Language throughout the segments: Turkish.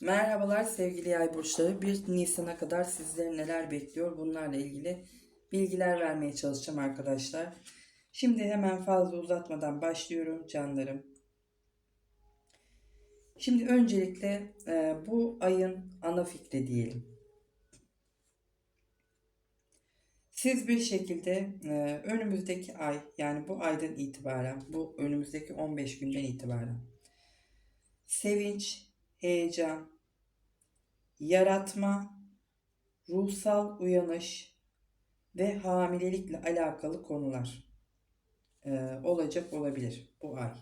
Merhabalar sevgili yay burçları. 1 Nisan'a kadar sizleri neler bekliyor bunlarla ilgili bilgiler vermeye çalışacağım arkadaşlar. Şimdi hemen fazla uzatmadan başlıyorum canlarım. Şimdi öncelikle e, bu ayın ana fikri diyelim. Siz bir şekilde e, önümüzdeki ay yani bu aydan itibaren bu önümüzdeki 15 günden itibaren sevinç, heyecan, yaratma, ruhsal uyanış ve hamilelikle alakalı konular e, olacak olabilir bu ay.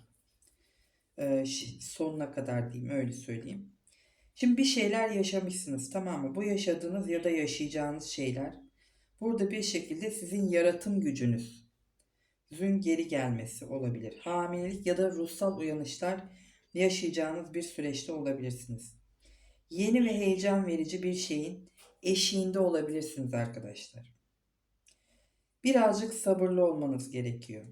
E, sonuna kadar diyeyim öyle söyleyeyim. Şimdi bir şeyler yaşamışsınız tamam mı? Bu yaşadığınız ya da yaşayacağınız şeyler burada bir şekilde sizin yaratım gücünüz zün geri gelmesi olabilir. Hamilelik ya da ruhsal uyanışlar yaşayacağınız bir süreçte olabilirsiniz. Yeni ve heyecan verici bir şeyin eşiğinde olabilirsiniz arkadaşlar. Birazcık sabırlı olmanız gerekiyor.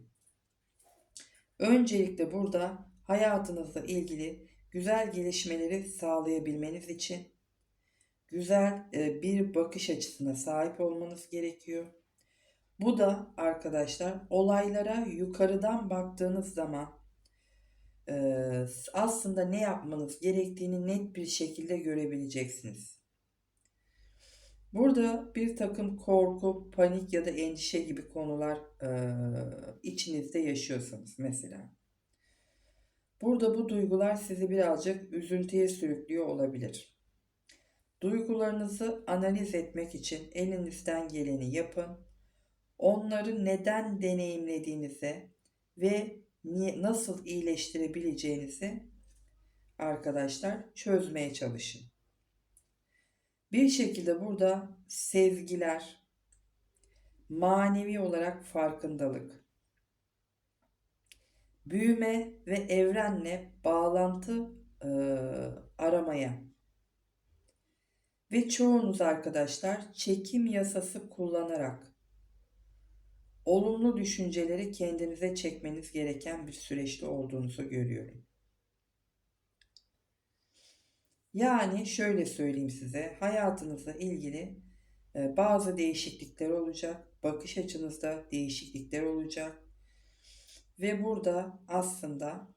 Öncelikle burada hayatınızla ilgili güzel gelişmeleri sağlayabilmeniz için güzel e, bir bakış açısına sahip olmanız gerekiyor. Bu da arkadaşlar olaylara yukarıdan baktığınız zaman aslında ne yapmanız gerektiğini net bir şekilde görebileceksiniz. Burada bir takım korku, panik ya da endişe gibi konular e, içinizde yaşıyorsanız mesela. Burada bu duygular sizi birazcık üzüntüye sürüklüyor olabilir. Duygularınızı analiz etmek için elinizden geleni yapın. Onları neden deneyimlediğinize ve nasıl iyileştirebileceğinizi arkadaşlar çözmeye çalışın. Bir şekilde burada sezgiler, manevi olarak farkındalık, büyüme ve evrenle bağlantı e, aramaya ve çoğunuz arkadaşlar çekim yasası kullanarak olumlu düşünceleri kendinize çekmeniz gereken bir süreçte olduğunuzu görüyorum. Yani şöyle söyleyeyim size, hayatınızla ilgili e, bazı değişiklikler olacak, bakış açınızda değişiklikler olacak ve burada aslında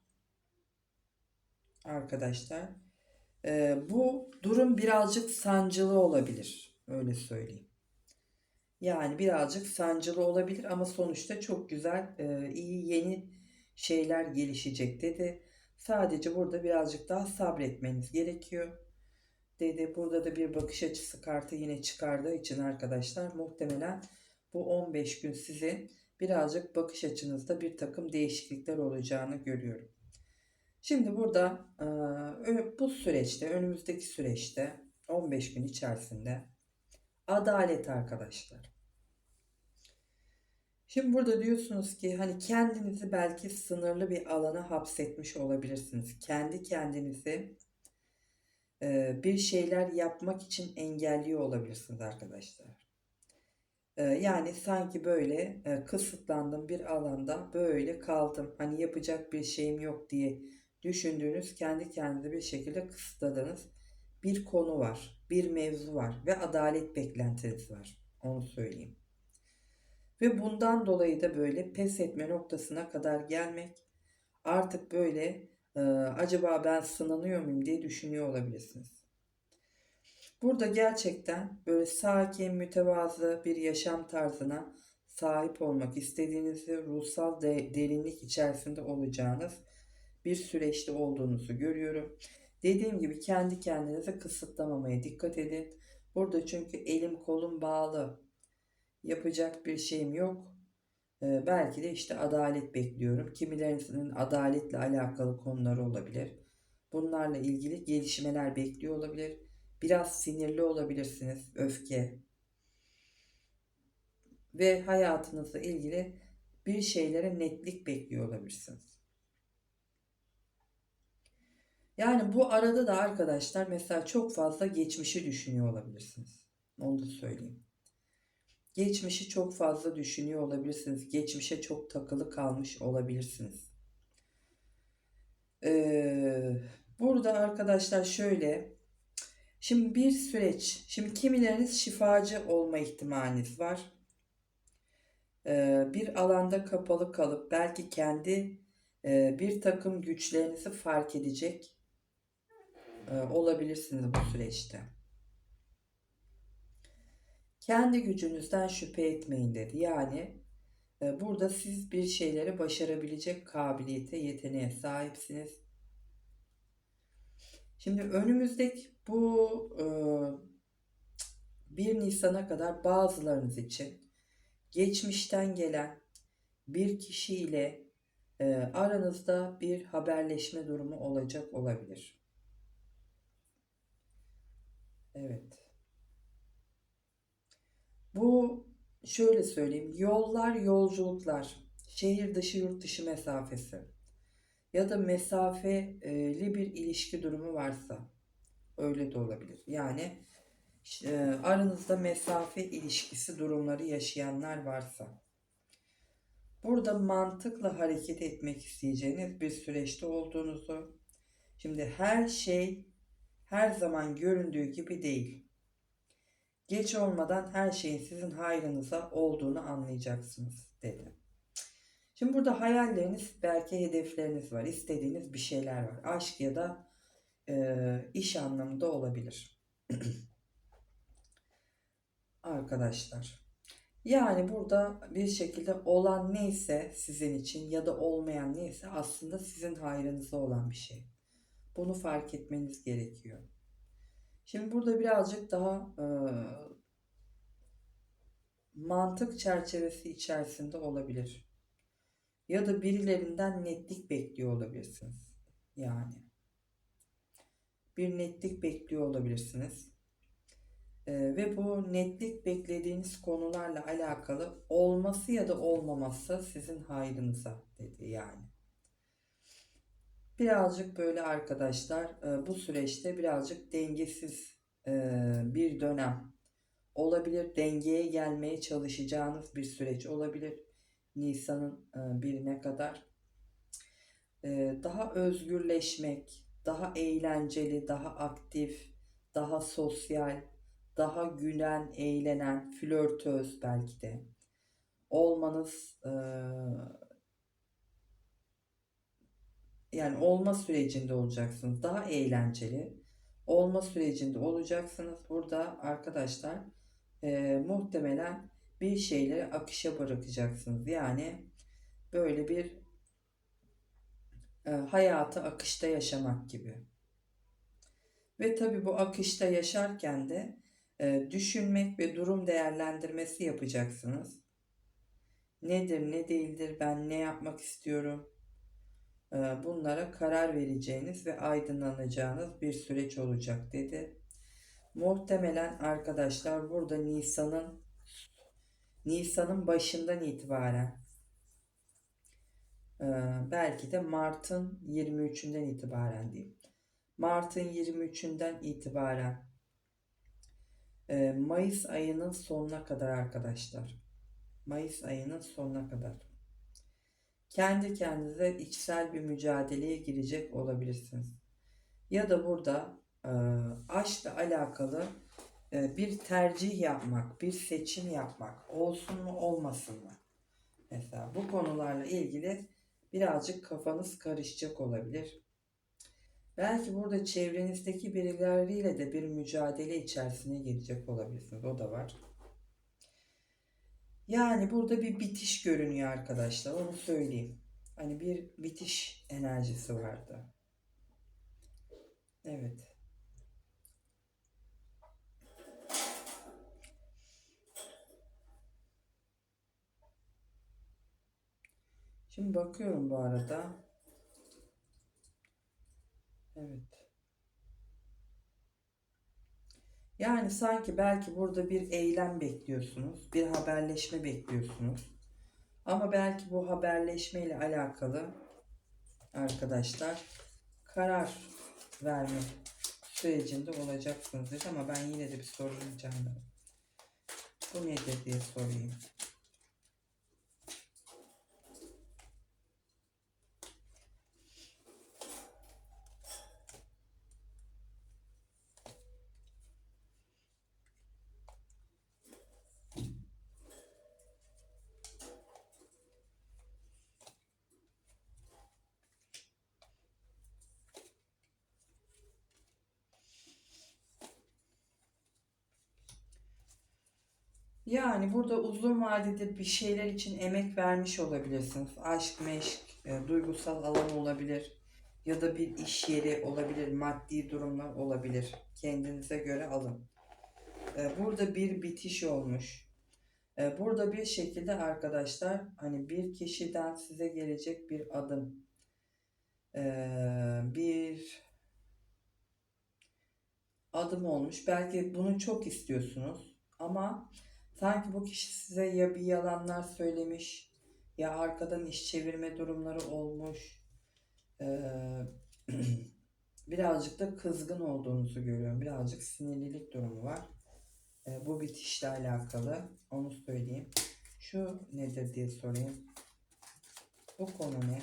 arkadaşlar e, bu durum birazcık sancılı olabilir, öyle söyleyeyim. Yani birazcık sancılı olabilir ama sonuçta çok güzel, e, iyi yeni şeyler gelişecek dedi. Sadece burada birazcık daha sabretmeniz gerekiyor dedi. Burada da bir bakış açısı kartı yine çıkardığı için arkadaşlar muhtemelen bu 15 gün sizin birazcık bakış açınızda bir takım değişiklikler olacağını görüyorum. Şimdi burada e, bu süreçte, önümüzdeki süreçte 15 gün içerisinde adalet arkadaşlar. Şimdi burada diyorsunuz ki hani kendinizi belki sınırlı bir alana hapsetmiş olabilirsiniz. Kendi kendinizi e, bir şeyler yapmak için engelliyor olabilirsiniz arkadaşlar. E, yani sanki böyle e, kısıtlandım bir alanda böyle kaldım. Hani yapacak bir şeyim yok diye düşündüğünüz kendi kendinize bir şekilde kısıtladığınız bir konu var. Bir mevzu var ve adalet beklentiniz var. Onu söyleyeyim. Ve bundan dolayı da böyle pes etme noktasına kadar gelmek artık böyle e, acaba ben sınanıyor muyum diye düşünüyor olabilirsiniz. Burada gerçekten böyle sakin, mütevazı bir yaşam tarzına sahip olmak istediğinizi, ruhsal de- derinlik içerisinde olacağınız bir süreçte olduğunuzu görüyorum. Dediğim gibi kendi kendinizi kısıtlamamaya dikkat edin. Burada çünkü elim kolum bağlı. Yapacak bir şeyim yok. Ee, belki de işte adalet bekliyorum. Kimilerinin adaletle alakalı konuları olabilir. Bunlarla ilgili gelişmeler bekliyor olabilir. Biraz sinirli olabilirsiniz. Öfke. Ve hayatınızla ilgili bir şeylere netlik bekliyor olabilirsiniz. Yani bu arada da arkadaşlar mesela çok fazla geçmişi düşünüyor olabilirsiniz. Onu da söyleyeyim. Geçmişi çok fazla düşünüyor olabilirsiniz. Geçmişe çok takılı kalmış olabilirsiniz. Ee, burada arkadaşlar şöyle Şimdi bir süreç. Şimdi kimileriniz şifacı olma ihtimaliniz var. Ee, bir alanda kapalı kalıp belki kendi e, bir takım güçlerinizi fark edecek e, olabilirsiniz bu süreçte. Kendi gücünüzden şüphe etmeyin dedi. Yani e, burada siz bir şeyleri başarabilecek kabiliyete, yeteneğe sahipsiniz. Şimdi önümüzdeki bu e, 1 Nisan'a kadar bazılarınız için geçmişten gelen bir kişi ile e, aranızda bir haberleşme durumu olacak olabilir. Evet. Bu şöyle söyleyeyim. Yollar, yolculuklar, şehir dışı, yurt dışı mesafesi ya da mesafeli bir ilişki durumu varsa öyle de olabilir. Yani aranızda mesafe ilişkisi durumları yaşayanlar varsa burada mantıkla hareket etmek isteyeceğiniz bir süreçte olduğunuzu şimdi her şey her zaman göründüğü gibi değil. Geç olmadan her şeyin sizin hayrınıza olduğunu anlayacaksınız dedi. Şimdi burada hayalleriniz, belki hedefleriniz var, istediğiniz bir şeyler var. Aşk ya da e, iş anlamında olabilir. Arkadaşlar. Yani burada bir şekilde olan neyse sizin için ya da olmayan neyse aslında sizin hayrınıza olan bir şey. Bunu fark etmeniz gerekiyor. Şimdi burada birazcık daha e, mantık çerçevesi içerisinde olabilir. Ya da birilerinden netlik bekliyor olabilirsiniz. Yani bir netlik bekliyor olabilirsiniz. Ee, ve bu netlik beklediğiniz konularla alakalı olması ya da olmaması sizin hayrınıza dedi yani. Birazcık böyle arkadaşlar e, bu süreçte birazcık dengesiz e, bir dönem olabilir. Dengeye gelmeye çalışacağınız bir süreç olabilir. Nisan'ın e, birine kadar. Daha özgürleşmek, daha eğlenceli, daha aktif, daha sosyal, daha gülen, eğlenen, flörtöz belki de olmanız yani olma sürecinde olacaksınız. Daha eğlenceli olma sürecinde olacaksınız. Burada arkadaşlar e, muhtemelen bir şeyleri akışa bırakacaksınız. Yani böyle bir e, hayatı akışta yaşamak gibi. Ve tabi bu akışta yaşarken de e, düşünmek ve durum değerlendirmesi yapacaksınız. Nedir ne değildir ben ne yapmak istiyorum bunlara karar vereceğiniz ve aydınlanacağınız bir süreç olacak dedi. Muhtemelen arkadaşlar burada Nisan'ın Nisan'ın başından itibaren e, belki de Mart'ın 23'ünden itibaren diyeyim. Mart'ın 23'ünden itibaren e, Mayıs ayının sonuna kadar arkadaşlar. Mayıs ayının sonuna kadar kendi kendinize içsel bir mücadeleye girecek olabilirsiniz. Ya da burada e, aşkla alakalı e, bir tercih yapmak, bir seçim yapmak olsun mu olmasın mı? Mesela bu konularla ilgili birazcık kafanız karışacak olabilir. Belki burada çevrenizdeki birileriyle de bir mücadele içerisine girecek olabilirsiniz. O da var. Yani burada bir bitiş görünüyor arkadaşlar. Onu söyleyeyim. Hani bir bitiş enerjisi vardı. Evet. Şimdi bakıyorum bu arada. Evet. Yani sanki belki burada bir eylem bekliyorsunuz, bir haberleşme bekliyorsunuz. Ama belki bu haberleşme ile alakalı arkadaşlar karar verme sürecinde olacaksınız dedi ama ben yine de bir sorayım canım. Bu nedir diye sorayım. Yani burada uzun vadede bir şeyler için emek vermiş olabilirsiniz. Aşk, meşk, e, duygusal alan olabilir. Ya da bir iş yeri olabilir, maddi durumlar olabilir. Kendinize göre alın. E, burada bir bitiş olmuş. E, burada bir şekilde arkadaşlar hani bir kişiden size gelecek bir adım. Bir adım olmuş. Belki bunu çok istiyorsunuz ama sanki bu kişi size ya bir yalanlar söylemiş ya arkadan iş çevirme durumları olmuş. Ee, birazcık da kızgın olduğunuzu görüyorum. Birazcık sinirlilik durumu var. Ee, bu bitişle alakalı. Onu söyleyeyim. Şu nedir diye sorayım. Bu konu ne?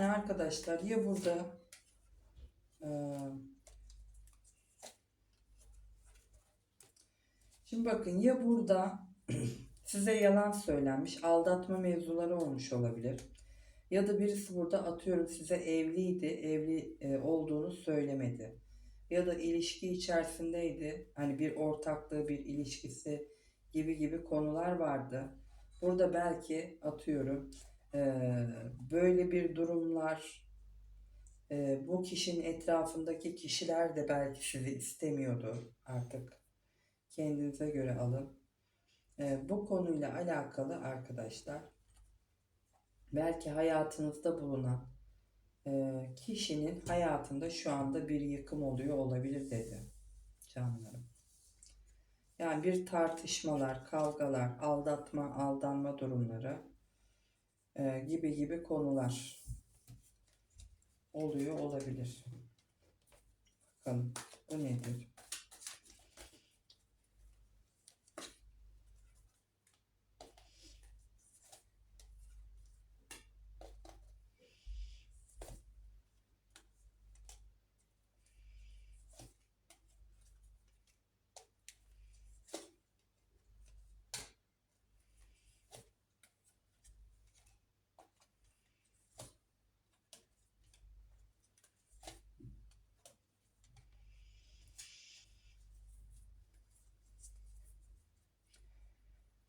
Yani arkadaşlar ya burada eee, şimdi bakın ya burada size yalan söylenmiş aldatma mevzuları olmuş olabilir. Ya da birisi burada atıyorum size evliydi, evli e, olduğunu söylemedi. Ya da ilişki içerisindeydi. Hani bir ortaklığı, bir ilişkisi gibi gibi konular vardı. Burada belki atıyorum böyle bir durumlar e, bu kişinin etrafındaki kişiler de belki sizi istemiyordu artık. Kendinize göre alın. Ee, bu konuyla alakalı arkadaşlar belki hayatınızda bulunan e, kişinin hayatında şu anda bir yıkım oluyor olabilir dedi canlarım. Yani bir tartışmalar, kavgalar, aldatma, aldanma durumları e, gibi gibi konular oluyor olabilir. Bakalım bu nedir?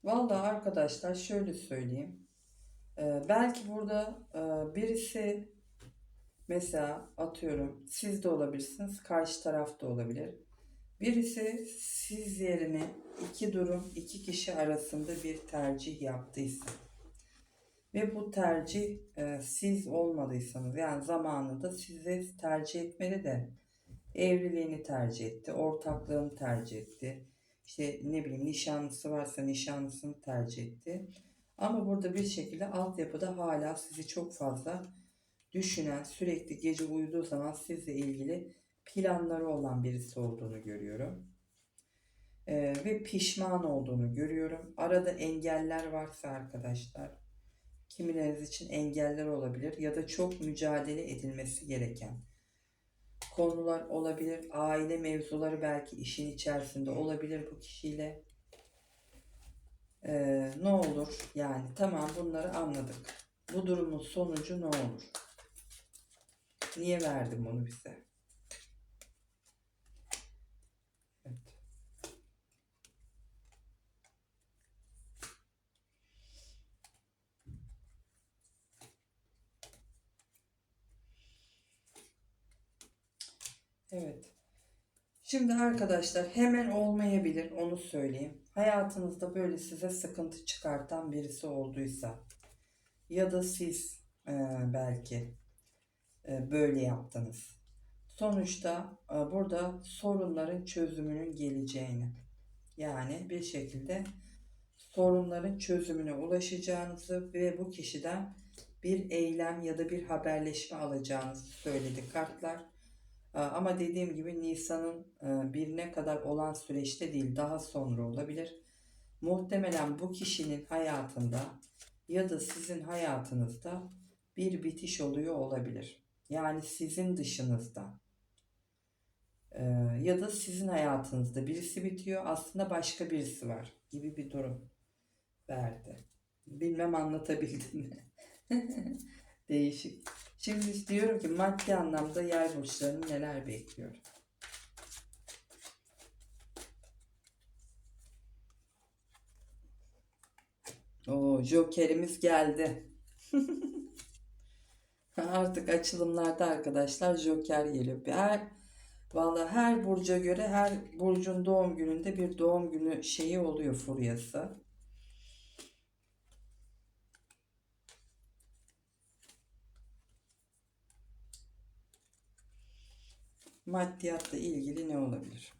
Vallahi arkadaşlar şöyle söyleyeyim. Ee, belki burada e, birisi mesela atıyorum siz de olabilirsiniz, karşı taraf da olabilir. Birisi siz yerine iki durum, iki kişi arasında bir tercih yaptıysa ve bu tercih e, siz olmadıysanız yani zamanında sizi tercih etmedi de evliliğini tercih etti, ortaklığını tercih etti işte ne bileyim nişanlısı varsa nişanlısını tercih etti. Ama burada bir şekilde altyapıda hala sizi çok fazla düşünen, sürekli gece uyuduğu zaman sizle ilgili planları olan birisi olduğunu görüyorum. Ee, ve pişman olduğunu görüyorum. Arada engeller varsa arkadaşlar, kimileriniz için engeller olabilir ya da çok mücadele edilmesi gereken konular olabilir. Aile mevzuları belki işin içerisinde olabilir bu kişiyle. Ee, ne olur yani tamam bunları anladık. Bu durumun sonucu ne olur? Niye verdim bunu bize? Evet. Evet. Şimdi arkadaşlar hemen olmayabilir onu söyleyeyim. Hayatınızda böyle size sıkıntı çıkartan birisi olduysa ya da siz e, belki e, böyle yaptınız. Sonuçta e, burada sorunların çözümünün geleceğini yani bir şekilde sorunların çözümüne ulaşacağınızı ve bu kişiden bir eylem ya da bir haberleşme alacağınızı söyledi kartlar. Ee, ama dediğim gibi Nisan'ın e, birine kadar olan süreçte değil daha sonra olabilir. Muhtemelen bu kişinin hayatında ya da sizin hayatınızda bir bitiş oluyor olabilir. Yani sizin dışınızda. Ee, ya da sizin hayatınızda birisi bitiyor aslında başka birisi var gibi bir durum verdi. Bilmem anlatabildim mi? Değişik. Şimdi diyorum ki maddi anlamda yay burçlarını neler bekliyor? Oo, Joker'imiz geldi. Artık açılımlarda arkadaşlar Joker geliyor. Her Vallahi her burca göre her burcun doğum gününde bir doğum günü şeyi oluyor furyası. Maddiyatla ilgili ne olabilir?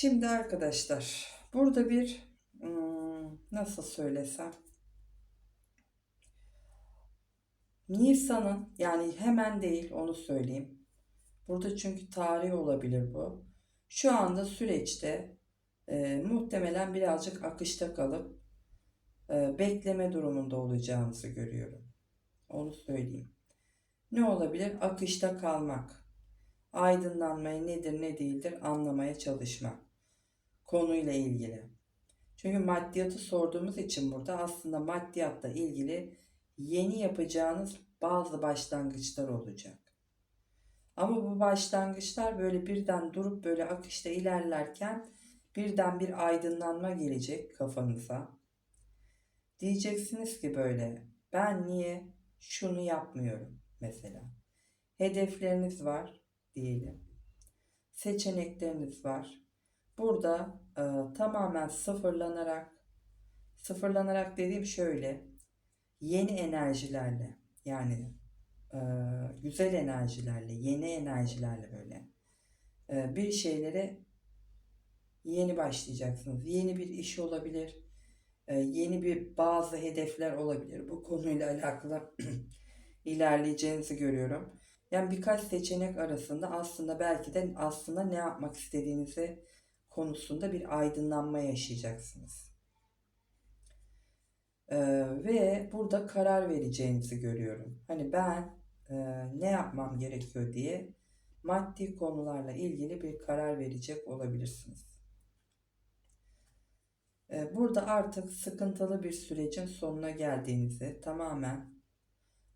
Şimdi arkadaşlar burada bir hmm, nasıl söylesem Nisan'ın yani hemen değil onu söyleyeyim. Burada çünkü tarih olabilir bu. Şu anda süreçte e, muhtemelen birazcık akışta kalıp e, bekleme durumunda olacağınızı görüyorum. Onu söyleyeyim. Ne olabilir? Akışta kalmak. Aydınlanmayı nedir ne değildir anlamaya çalışmak. Konuyla ilgili. Çünkü maddiyatı sorduğumuz için burada aslında maddiyatla ilgili yeni yapacağınız bazı başlangıçlar olacak. Ama bu başlangıçlar böyle birden durup böyle akışta ilerlerken birden bir aydınlanma gelecek kafanıza. Diyeceksiniz ki böyle ben niye şunu yapmıyorum mesela. Hedefleriniz var diyelim. Seçenekleriniz var. Burada e, tamamen sıfırlanarak sıfırlanarak dediğim şöyle yeni enerjilerle yani e, güzel enerjilerle yeni enerjilerle böyle e, bir şeylere yeni başlayacaksınız. Yeni bir iş olabilir. E, yeni bir bazı hedefler olabilir. Bu konuyla alakalı ilerleyeceğinizi görüyorum. Yani birkaç seçenek arasında aslında belki de aslında ne yapmak istediğinizi konusunda bir aydınlanma yaşayacaksınız. Ee, ve burada karar vereceğinizi görüyorum. Hani ben e, ne yapmam gerekiyor diye maddi konularla ilgili bir karar verecek olabilirsiniz. Ee, burada artık sıkıntılı bir sürecin sonuna geldiğinizi tamamen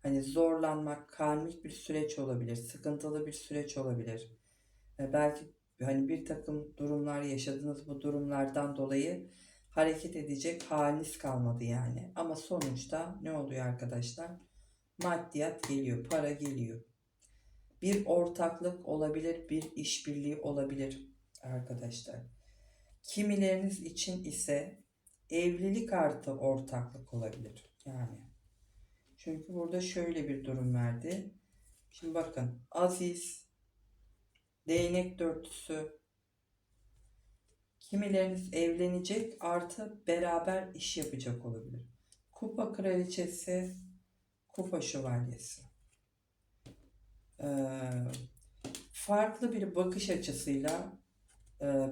hani zorlanmak, karmik bir süreç olabilir, sıkıntılı bir süreç olabilir. Ee, belki hani bir takım durumlar yaşadınız bu durumlardan dolayı hareket edecek haliniz kalmadı yani. Ama sonuçta ne oluyor arkadaşlar? Maddiyat geliyor, para geliyor. Bir ortaklık olabilir, bir işbirliği olabilir arkadaşlar. Kimileriniz için ise evlilik artı ortaklık olabilir. Yani çünkü burada şöyle bir durum verdi. Şimdi bakın Aziz, değnek dörtlüsü, Kimileriniz evlenecek artı beraber iş yapacak olabilir. Kupa kraliçesi, kupa şövalyesi. Ee, farklı bir bakış açısıyla e,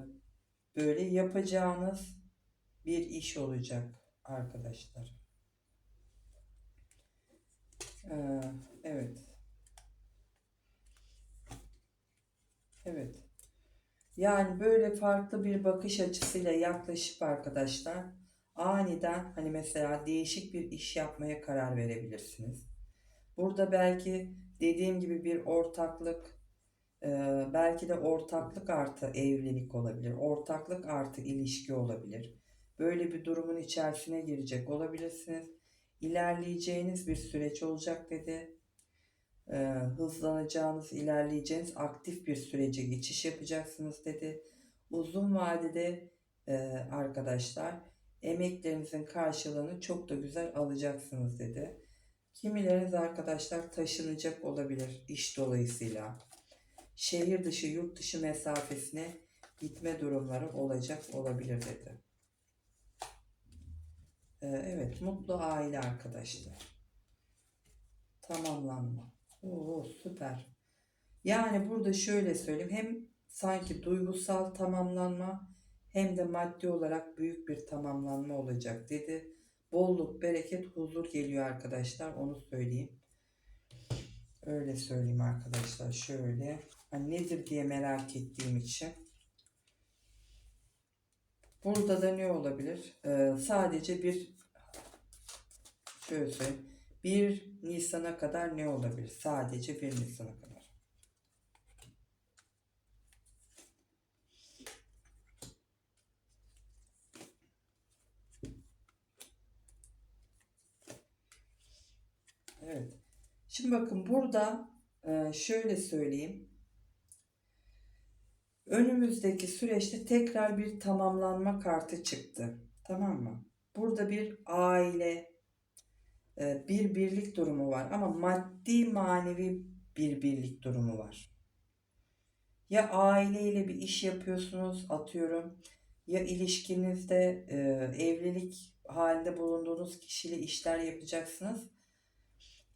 böyle yapacağınız bir iş olacak arkadaşlar. Ee, evet. Yani böyle farklı bir bakış açısıyla yaklaşıp arkadaşlar aniden hani mesela değişik bir iş yapmaya karar verebilirsiniz. Burada belki dediğim gibi bir ortaklık e, belki de ortaklık artı evlilik olabilir. Ortaklık artı ilişki olabilir. Böyle bir durumun içerisine girecek olabilirsiniz. İlerleyeceğiniz bir süreç olacak dedi e, hızlanacağınız, ilerleyeceğiniz aktif bir sürece geçiş yapacaksınız dedi. Uzun vadede e, arkadaşlar emeklerinizin karşılığını çok da güzel alacaksınız dedi. Kimileriniz arkadaşlar taşınacak olabilir iş dolayısıyla. Şehir dışı, yurt dışı mesafesine gitme durumları olacak olabilir dedi. Ee, evet, mutlu aile arkadaşlar. Tamamlanma. Oo, süper. Yani burada şöyle söyleyeyim. Hem sanki duygusal tamamlanma hem de maddi olarak büyük bir tamamlanma olacak dedi. Bolluk, bereket, huzur geliyor arkadaşlar. Onu söyleyeyim. Öyle söyleyeyim arkadaşlar. Şöyle. Hani nedir diye merak ettiğim için. Burada da ne olabilir? Ee, sadece bir şöyle söyleyeyim. 1 Nisan'a kadar ne olabilir? Sadece 1 Nisan'a kadar. Evet. Şimdi bakın burada e, şöyle söyleyeyim. Önümüzdeki süreçte tekrar bir tamamlanma kartı çıktı. Tamam mı? Burada bir aile, bir birlik durumu var ama maddi manevi bir birlik durumu var. Ya aileyle bir iş yapıyorsunuz atıyorum ya ilişkinizde e, evlilik halinde bulunduğunuz kişiyle işler yapacaksınız.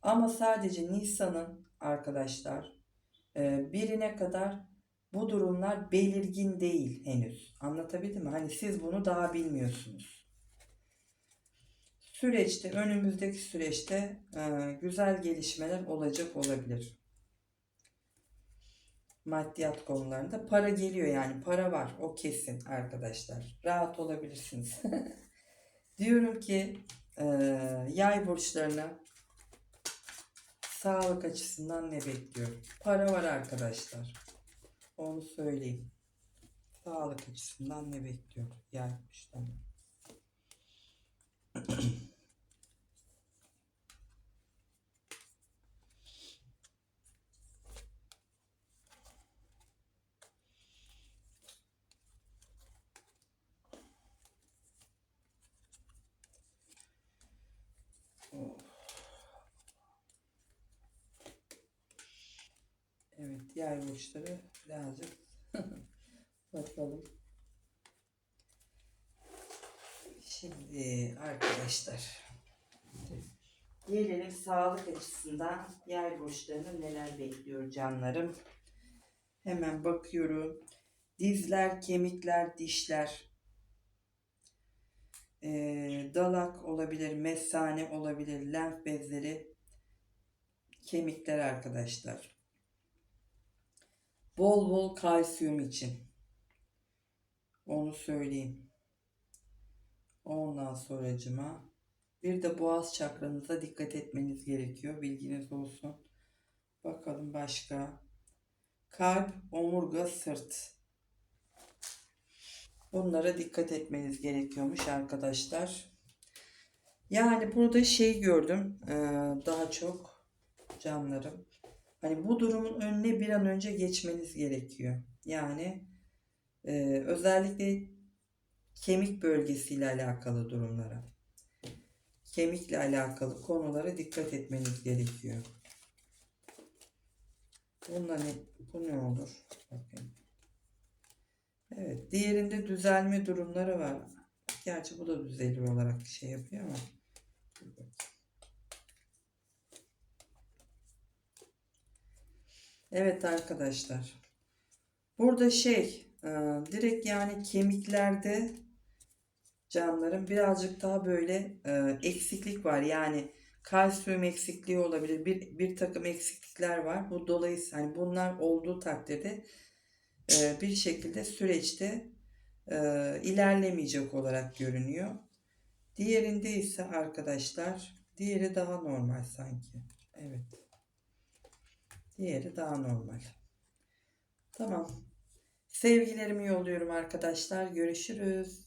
Ama sadece Nisan'ın arkadaşlar e, birine kadar bu durumlar belirgin değil henüz. Anlatabildim mi? Hani siz bunu daha bilmiyorsunuz. Süreçte, önümüzdeki süreçte e, güzel gelişmeler olacak olabilir. Maddiyat konularında para geliyor yani para var o kesin arkadaşlar. Rahat olabilirsiniz. Diyorum ki e, yay burçlarına sağlık açısından ne bekliyor? Para var arkadaşlar. Onu söyleyeyim. Sağlık açısından ne bekliyor? Yay burçlarına. Evet, yay burçları birazcık bakalım. Şimdi arkadaşlar gelelim sağlık açısından yay burçlarını neler bekliyor canlarım. Hemen bakıyorum. Dizler, kemikler, dişler, ee, dalak olabilir, mesane olabilir, lenf bezleri, kemikler arkadaşlar. Bol bol kalsiyum için. Onu söyleyeyim. Ondan sonracıma bir de boğaz çakranıza dikkat etmeniz gerekiyor. Bilginiz olsun. Bakalım başka. Kalp, omurga, sırt. Bunlara dikkat etmeniz gerekiyormuş arkadaşlar. Yani burada şey gördüm eee, daha çok canlarım. Hani bu durumun önüne bir an önce geçmeniz gerekiyor. Yani eee, özellikle kemik bölgesiyle alakalı durumlara. Kemikle alakalı konulara dikkat etmeniz gerekiyor. Bunda ne, bu ne olur? Bakayım. Evet, diğerinde düzelme durumları var. Gerçi bu da düzelir olarak şey yapıyor ama. Evet arkadaşlar. Burada şey, e, direkt yani kemiklerde canlarım birazcık daha böyle e, eksiklik var. Yani kalsiyum eksikliği olabilir. Bir, bir takım eksiklikler var. Bu dolayısıyla hani bunlar olduğu takdirde e, bir şekilde süreçte e, ilerlemeyecek olarak görünüyor. Diğerinde ise arkadaşlar diğeri daha normal sanki. Evet. Diğeri daha normal. Tamam. Sevgilerimi yolluyorum arkadaşlar. Görüşürüz.